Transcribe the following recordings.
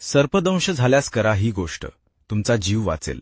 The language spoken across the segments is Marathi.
सर्पदंश झाल्यास करा ही गोष्ट. तुमचा जीव वाचेल.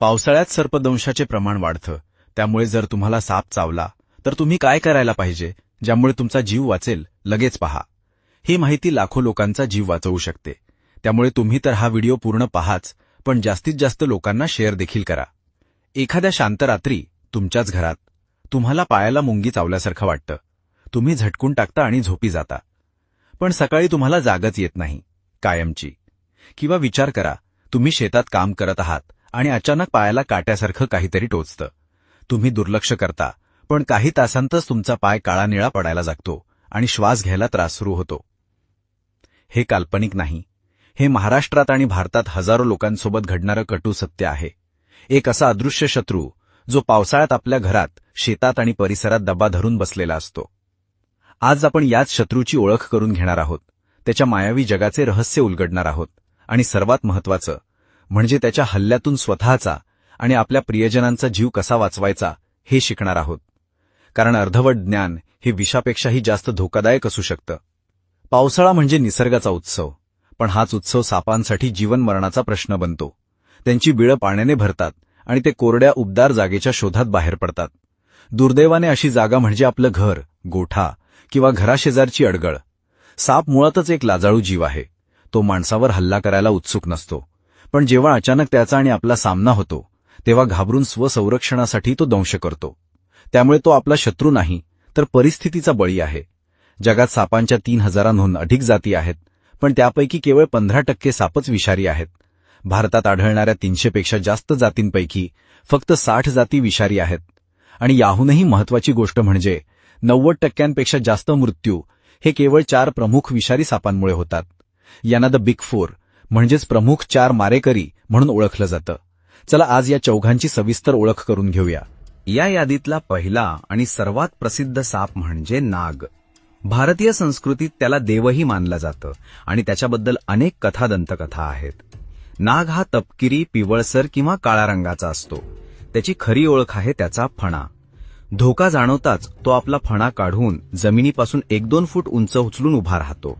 पावसाळ्यात सर्पदंशाचे प्रमाण वाढतं. त्यामुळे जर तुम्हाला साप चावला तर तुम्ही काय करायला पाहिजे? ज्यामुळे तुमचा जीव वाचेल लगेच पहा. ही माहिती लाखो लोकांचा जीव वाचवू शकते. त्यामुळे तुम्ही तर हा व्हिडिओ पूर्ण पहाच पण जास्तीत जास्त लोकांना शेअर देखील करा. एखाद्या शांत रात्री तुमच्याच घरात. तुम्हाला पायाला मुंगी चावल्यासारखं वाटतं. तुम्ही झटकून टाकता आणि झोपी जाता. पण सकाळी तुम्हाला जागच येत नाही. कायमची. किंवा विचार करा तुम्ही शेतात काम करत आहात आणि अचानक पायाला काट्यासारखं काहीतरी टोचतं. तुम्ही दुर्लक्ष करता पण काही तासांतच तुमचा पाय काळा निळा पडायला लागतो आणि श्वास घ्यायला त्रास सुरू होतो. हे काल्पनिक नाही. हे महाराष्ट्रात आणि भारतात हजारो लोकांसोबत घडणारं कटू सत्य आहे. एक असा अदृश्य शत्रू जो पावसाळ्यात आपल्या घरात शेतात आणि परिसरात दबा धरून बसलेला असतो. आज आपण याच शत्रूची ओळख करून घेणार आहोत. त्याच्या मायावी जगाचे रहस्य उलगडणार आहोत. आणि सर्वात महत्वाचं म्हणजे त्याच्या हल्ल्यातून स्वतःचा आणि आपल्या प्रियजनांचा जीव कसा वाचवायचा हे शिकणार आहोत. कारण अर्धवट ज्ञान हे विषापेक्षाही जास्त धोकादायक असू शकतं. पावसाळा म्हणजे निसर्गाचा उत्सव पण हाच उत्सव सापांसाठी जीवन मरणाचा प्रश्न बनतो. त्यांची बिळं पाण्याने भरतात आणि ते कोरड्या उबदार जागेच्या शोधात बाहेर पडतात. दुर्दैवाने अशी जागा म्हणजे आपलं घर गोठा किंवा घराशेजारची अडगळ. साप मुळातच एक लाजाळू जीव आहे. तो माणसावर हल्ला करायला उत्सुक नसतो. पण जेव्हा अचानक त्याचा आणि आपला सामना होतो तेव्हा घाबरून स्वसंरक्षणासाठी तो दंश करतो. त्यामुळे तो आपला शत्रू नाही तर परिस्थितीचा बळी आहे. जगात सापांच्या तीन हजारांहून अधिक जाती आहेत पण त्यापैकी केवळ पंधरा टक्के सापच विषारी आहेत. भारतात आढळणाऱ्या तीनशेपेक्षा जास्त जातींपैकी फक्त साठ जाती विषारी आहेत. आणि याहूनही महत्वाची गोष्ट म्हणजे नव्वद टक्क्यांपेक्षा जास्त मृत्यू हे केवळ चार प्रमुख विषारी सापांमुळे होतात. यांना द बिग फोर म्हणजेच प्रमुख चार मारेकरी म्हणून ओळखलं जातं. चला आज या चौघांची सविस्तर ओळख करून घेऊया. या यादीतला पहिला आणि सर्वात प्रसिद्ध साप म्हणजे नाग. भारतीय संस्कृतीत त्याला देवही मानलं जातं आणि त्याच्याबद्दल अनेक कथा दंतकथा आहेत. नाग हा तपकिरी पिवळसर किंवा काळ्या रंगाचा असतो. त्याची खरी ओळख आहे त्याचा फणा. धोका जाणवताच तो आपला फणा काढून जमिनीपासून एक दोन फूट उंच उचलून उभा राहतो.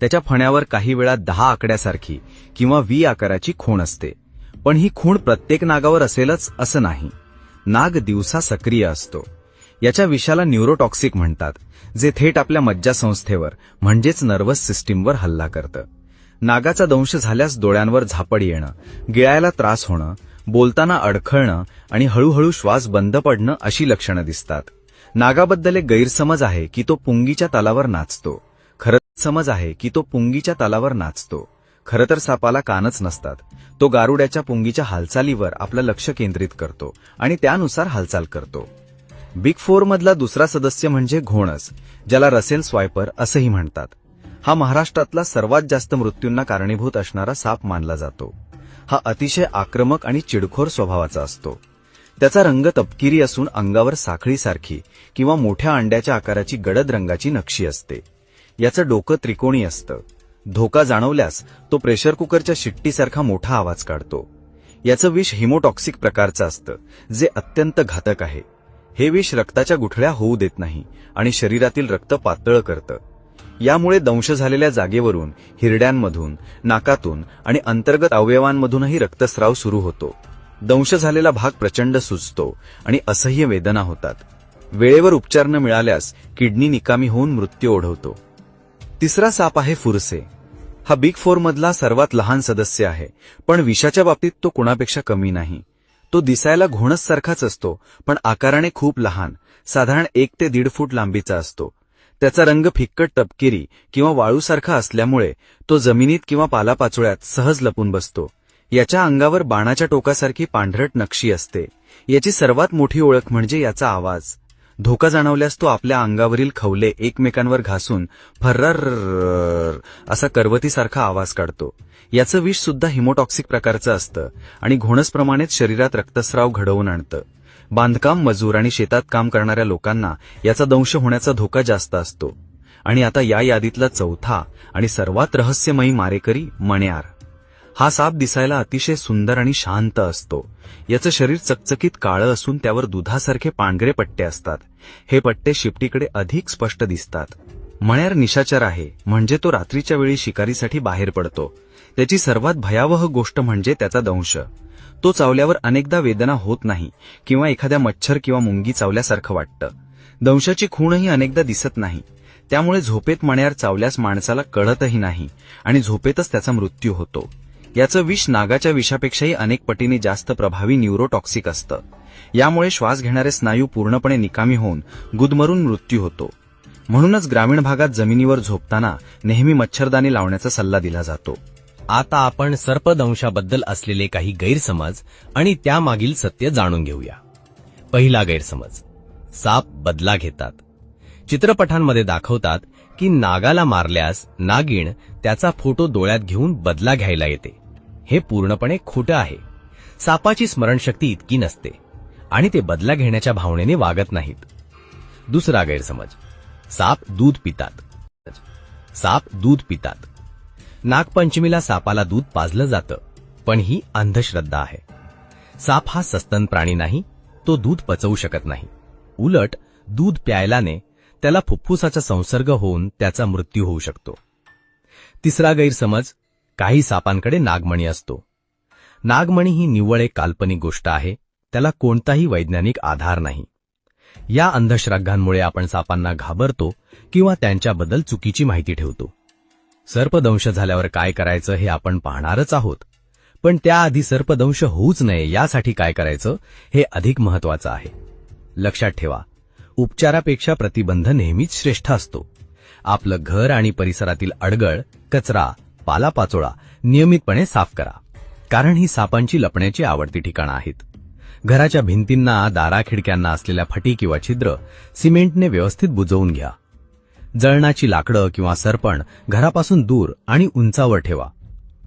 त्याच्या फण्यावर काही वेळा दहा आकड्यासारखी किंवा वी आकाराची खूण असते. पण ही खूण प्रत्येक नागावर असेलच असं नाही. नाग दिवसा सक्रिय असतो. याच्या विषाला न्यूरोटॉक्सिक म्हणतात जे थेट आपल्या मज्जासंस्थेवर म्हणजेच नर्वस सिस्टीमवर हल्ला करतं. नागाचा दंश झाल्यास डोळ्यांवर झापड येणं गिळायला त्रास होणं बोलताना अडखळणं आणि हळूहळू श्वास बंद पडणं अशी लक्षणं दिसतात. नागाबद्दल एक गैरसमज आहे की तो पुंगीच्या तालावर नाचतो. समज आहे की तो पुंगीच्या तालावर नाचतो. खरं तर सापाला कानच नसतात. तो गारुड्याच्या पुंगीच्या हालचालीवर आपलं लक्ष केंद्रित करतो आणि त्यानुसार हालचाल करतो. बिग फोर मधला दुसरा सदस्य म्हणजे घोणस ज्याला रसेल स्वायपर असंही म्हणतात. हा महाराष्ट्रातला सर्वात जास्त मृत्यूंना कारणीभूत असणारा साप मानला जातो. हा अतिशय आक्रमक आणि चिडखोर स्वभावाचा असतो. त्याचा रंग तपकिरी असून अंगावर साखळीसारखी किंवा मोठ्या अंड्याच्या आकाराची गडद रंगाची नक्षी असते. याचं डोकं त्रिकोणी असतं. धोका जाणवल्यास तो प्रेशर कुकरच्या शिट्टीसारखा मोठा आवाज काढतो. याचं विष हिमोटॉक्सिक प्रकारचं असतं जे अत्यंत घातक आहे. हे विष रक्ताच्या गुठळ्या होऊ देत नाही आणि शरीरातील रक्त पातळ करतं. यामुळे दंश झालेल्या जागेवरून हिरड्यांमधून नाकातून आणि अंतर्गत अवयवांमधूनही रक्तस्राव सुरू होतो. दंश झालेला भाग प्रचंड सुचतो आणि असह्य वेदना होतात. वेळेवर उपचार न मिळाल्यास किडनी निकामी होऊन मृत्यू ओढवतो. तिसरा साप आहे फुरसे. हा बिग फोर मधला सर्वात लहान सदस्य आहे पण विषाच्या बाबतीत तो कुणापेक्षा कमी नाही. तो दिसायला घोणस सारखाच असतो पण आकाराने खूप लहान साधारण एक ते दीड फूट लांबीचा असतो. त्याचा रंग फिक्कट तपकिरी किंवा वाळूसारखा असल्यामुळे तो जमिनीत किंवा पालापाचोळ्यात सहज लपून बसतो. याच्या अंगावर बाणाच्या टोकासारखी पांढरट नक्षी असते. याची सर्वात मोठी ओळख म्हणजे याचा आवाज. धोका जाणवल्यास तो आपल्या अंगावरील खवले एकमेकांवर घासून फर्रार असा करवतीसारखा आवाज काढतो. याचं विष सुद्धा हिमोटॉक्सिक प्रकारचं असतं आणि घोणसप्रमाणेच शरीरात रक्तस्राव घडवून आणतं. बांधकाम मजूर आणि शेतात काम करणाऱ्या लोकांना याचा दंश होण्याचा धोका जास्त असतो. आणि आता या यादीतला चौथा आणि सर्वात रहस्यमयी मारेकरी मण्यार. हा साप दिसायला अतिशय सुंदर आणि शांत असतो. याचं शरीर चकचकीत काळं असून त्यावर दुधासारखे पांढरे पट्टे असतात. हे पट्टे शिपटीकडे अधिक स्पष्ट दिसतात. मण्यार निशाचर आहे म्हणजे तो रात्रीच्या वेळी शिकारीसाठी बाहेर पडतो. त्याची सर्वात भयावह गोष्ट म्हणजे त्याचा दंश. तो चावल्यावर अनेकदा वेदना होत नाही किंवा एखाद्या मच्छर किंवा मुंगी चावल्यासारखं वाटतं. दंशाची खूणही अनेकदा दिसत नाही. त्यामुळे झोपेत मण्यार चावल्यास माणसाला कळतही नाही आणि झोपेतच त्याचा मृत्यू होतो. याचं विष नागाच्या विषापेक्षाही अनेक पटीने जास्त प्रभावी न्यूरोटॉक्सिक असतं. यामुळे श्वास घेणारे स्नायू पूर्णपणे निकामी होऊन गुदमरून मृत्यू होतो. म्हणूनच ग्रामीण भागात जमिनीवर झोपताना नेहमी मच्छरदाणी लावण्याचा सल्ला दिला जातो. आता आपण सर्पदंशाबद्दल असलेले काही गैरसमज आणि त्यामागील सत्य जाणून घेऊया. पहिला गैरसमज साप बदला घेतात. चित्रपटांमध्ये दाखवतात की नागाला मारल्यास नागिण त्याचा फोटो डोळ्यात घेऊन बदला घ्यायला येते. हे पूर्णपणे खोटं आहे. सापाची स्मरणशक्ती इतकी नसते आणि ते बदला घेण्याच्या भावनेने वागत नाहीत. दुसरा गैरसमज साप दूध पितात. साप दूध पितात. नागपंचमीला सापाला दूध पाजलं जातं पण ही अंधश्रद्धा आहे. साप हा सस्तन प्राणी नाही तो दूध पचवू शकत नाही. उलट दूध प्यायल्याने त्याला फुफ्फुसाचा संसर्ग होऊन त्याचा मृत्यू होऊ शकतो. तिसरा गैरसमज काही सापांकडे नागमणी असतो. नागमणी ही निव्वळ एक काल्पनिक गोष्ट आहे त्याला कोणताही वैज्ञानिक आधार नाही. या अंधश्रद्धांमुळे आपण सापांना घाबरतो किंवा त्यांच्याबद्दल चुकीची माहिती ठेवतो. सर्पदंश झाल्यावर काय करायचं हे आपण पाहणारच आहोत. पण त्याआधी सर्पदंश होऊच नये यासाठी काय करायचं हे अधिक महत्वाचं आहे. लक्षात ठेवा उपचारापेक्षा प्रतिबंध नेहमीच श्रेष्ठ असतो. आपलं घर आणि परिसरातील अडगळ कचरा पालापाचोळा नियमितपणे साफ करा कारण ही सापांची लपण्याची आवडती ठिकाणं आहेत. घराच्या भिंतींना दारा खिडक्यांना असलेल्या फटी किंवा छिद्र सिमेंटने व्यवस्थित बुजवून घ्या. जळणाची लाकडं किंवा सरपण घरापासून दूर आणि उंचावर ठेवा.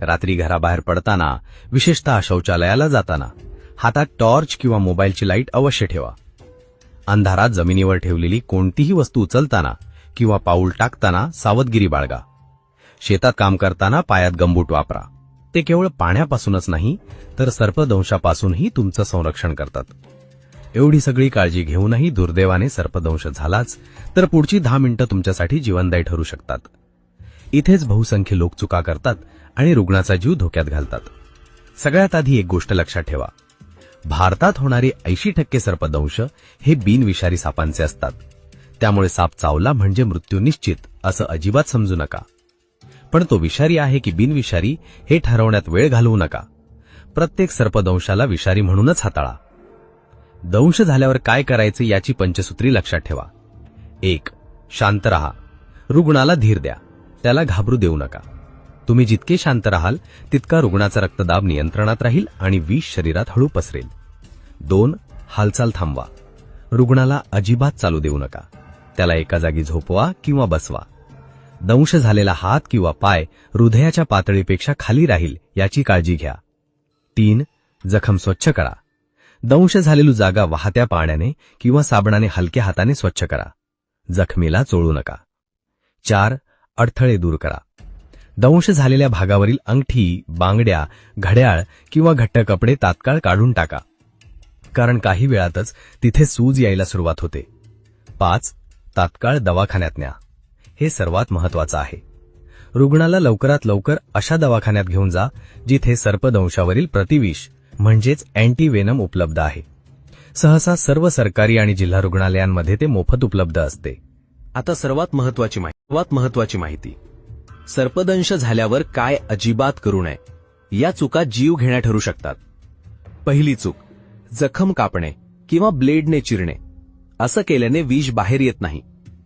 रात्री घराबाहेर पडताना विशेषतः शौचालयाला जाताना हातात टॉर्च किंवा मोबाईलची लाइट अवश्य ठेवा. अंधारात जमिनीवर ठेवलेली कोणतीही वस्तू उचलताना किंवा पाऊल टाकताना सावधगिरी बाळगा. शेतात काम करताना पायात गंबूट वापरा. ते केवळ पाण्यापासूनच नाही तर सर्पदंशापासूनही तुमचं संरक्षण करतात. एवढी सगळी काळजी घेऊनही दुर्दैवाने सर्पदंश झालाच तर पुढची दहा मिनिटं तुमच्यासाठी जीवनदायी ठरू शकतात. इथेच बहुसंख्य लोक चुका करतात आणि रुग्णाचा जीव धोक्यात घालतात. सगळ्यात आधी एक गोष्ट लक्षात ठेवा. भारतात होणारे ऐंशी टक्के सर्पदंश हे बिनविषारी सापांचे असतात. त्यामुळे साप चावला म्हणजे मृत्यू निश्चित असं अजिबात समजू नका. पण तो विषारी आहे की बिनविषारी हे ठरवण्यात वेळ घालवू नका. प्रत्येक सर्पदंशाला विषारी म्हणूनच हाताळा. दंश झाल्यावर काय करायचे याची पंचसूत्री लक्षात ठेवा. एक शांत रहा. रुग्णाला धीर द्या. त्याला घाबरू देऊ नका. तुम्ही जितके शांत राहाल तितका रुग्णाचा रक्तदाब नियंत्रणात राहील आणि विष शरीरात हळू पसरेल. दोन हालचाल थांबवा. रुग्णाला अजिबात चालू देऊ नका. त्याला एका जागी झोपवा किंवा बसवा. दंश झालेला हात किंवा पाय हृदयाच्या पातळीपेक्षा खाली राहील याची काळजी घ्या. तीन जखम स्वच्छ करा. दंश झालेली जागा वाहत्या पाण्याने किंवा साबणाने हलक्या हाताने स्वच्छ करा. जखमीला चोळू नका. चार अडथळे दूर करा. दंश झालेल्या भागावरील अंगठी बांगड्या घड्याळ किंवा घट्ट कपडे तात्काळ काढून टाका. कारण काही वेळातच तिथे सूज यायला सुरुवात होते. पाच तात्काळ दवाखान्यात न्या. हे सर्वात महत्वाचं आहे. रुग्णाला लवकरात लवकर अशा दवाखान्यात घेऊन जा जिथे सर्पदंशावरील प्रतिविष म्हणजेच अँटीवेनम उपलब्ध आहे. सहसा सर्व सरकारी आणि जिल्हा रुग्णालयांमध्ये ते मोफत उपलब्ध असते. आता सर्वात महत्वाची माहिती सर्वात महत्वाची माहिती. सर्पदंश झाल्यावर काय अजिबात करू नये. या चुका जीव घेण्या ठरू शकतात. पहिली चूक जखम कापणे किंवा ब्लेडने चिरणे. असं केल्याने विष बाहेर येत नाही.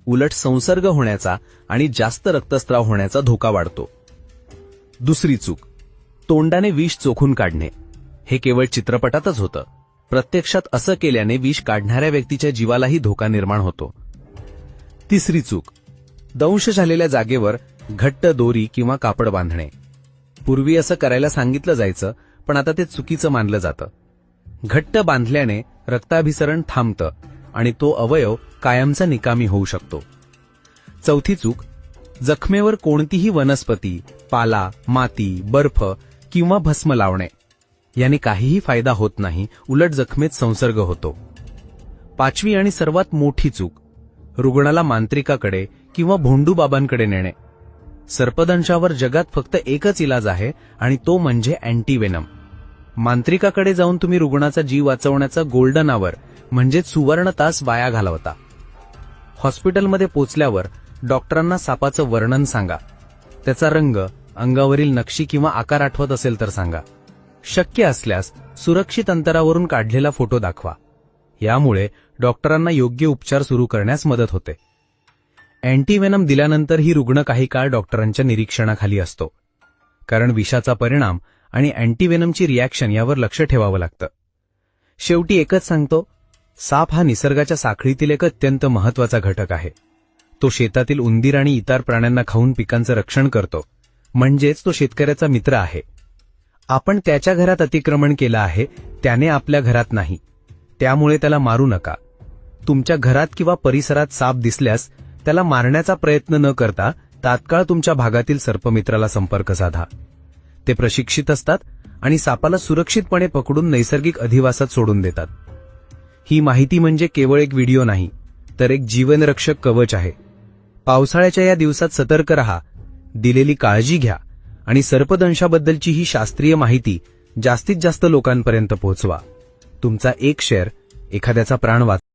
उलट संसर्ग होण्याचा आणि जास्त रक्तस्त्राव होण्याचा धोका वाढतो. दुसरी चूक तोंडाने विष चोखून काढणे. हे केवळ चित्रपटातच होतं. प्रत्यक्षात असं केल्याने विष काढणाऱ्या व्यक्तीच्या जीवालाही धोका निर्माण होतो. तिसरी चूक दंश झालेल्या जागेवर घट्ट दोरी किंवा कापड बांधणे. पूर्वी असं करायला सांगितलं जायचं पण आता ते चुकीचं मानलं जातं. घट्ट बांधल्याने रक्ताभिसरण थांबतं. आणि तो अवयव कायमचा निकामी होऊ शकतो. चौथी चूक जखमेवर कोणतीही वनस्पती पाला माती बर्फ किंवा भस्म लावणे. याने काहीही फायदा होत नाही उलट जखमेत संसर्ग होतो. पाचवी आणि सर्वात मोठी चूक रुग्णाला मांत्रिकाकडे किंवा भोंडूबाबांकडे नेणे. सर्पदंशावर जगात फक्त एकच इलाज आहे आणि तो म्हणजे अँटीवेनम मांत्रिकाकडे जाऊन तुम्ही रुग्णाचा जीव वाचवण्याचा गोल्डन आवर म्हणजेच सुवर्ण तास वाया घालवता. हॉस्पिटलमध्ये पोचल्यावर डॉक्टरांना सापाचं वर्णन सांगा. त्याचा रंग अंगावरील नक्षी किंवा आकार आठवत असेल तर सांगा. शक्य असल्यास सुरक्षित अंतरावरून काढलेला फोटो दाखवा. यामुळे डॉक्टरांना योग्य उपचार सुरू करण्यास मदत होते. अँटीवेनम दिल्यानंतर ही रुग्ण काही काळ डॉक्टरांच्या निरीक्षणाखाली असतो. कारण विषाचा परिणाम आणि अँटीवेनमची रिॲक्शन यावर लक्ष ठेवावं लागतं. शेवटी एकच सांगतो साप हा निसर्गाच्या साखळीतील एक अत्यंत महत्त्वाचा घटक आहे. तो शेतातील उंदीर आणि इतर प्राण्यांना खाऊन पिकांचं रक्षण करतो. म्हणजेच तो शेतकऱ्याचा मित्र आहे. आपण त्याच्या घरात अतिक्रमण केलं आहे त्याने आपल्या घरात नाही. त्यामुळे त्याला मारू नका. तुमच्या घरात किंवा परिसरात साप दिसल्यास त्याला मारण्याचा प्रयत्न न करता तात्काळ तुमच्या भागातील सर्पमित्राला संपर्क साधा. ते प्रशिक्षित असतात आणि सापाला सुरक्षितपणे पकडून नैसर्गिक अधिवासात सोडून देतात. ही माहिती म्हणजे केवळ एक व्हिडिओ नाही तर एक जीवनरक्षक कवच आहे. पावसाळ्याच्या या दिवसात सतर्क रहा दिलेली काळजी घ्या आणि सर्पदंशाबद्दलची ही शास्त्रीय माहिती जास्तीत जास्त लोकांपर्यंत पोहोचवा. तुमचा एक शेअर एखाद्याचा प्राण वाच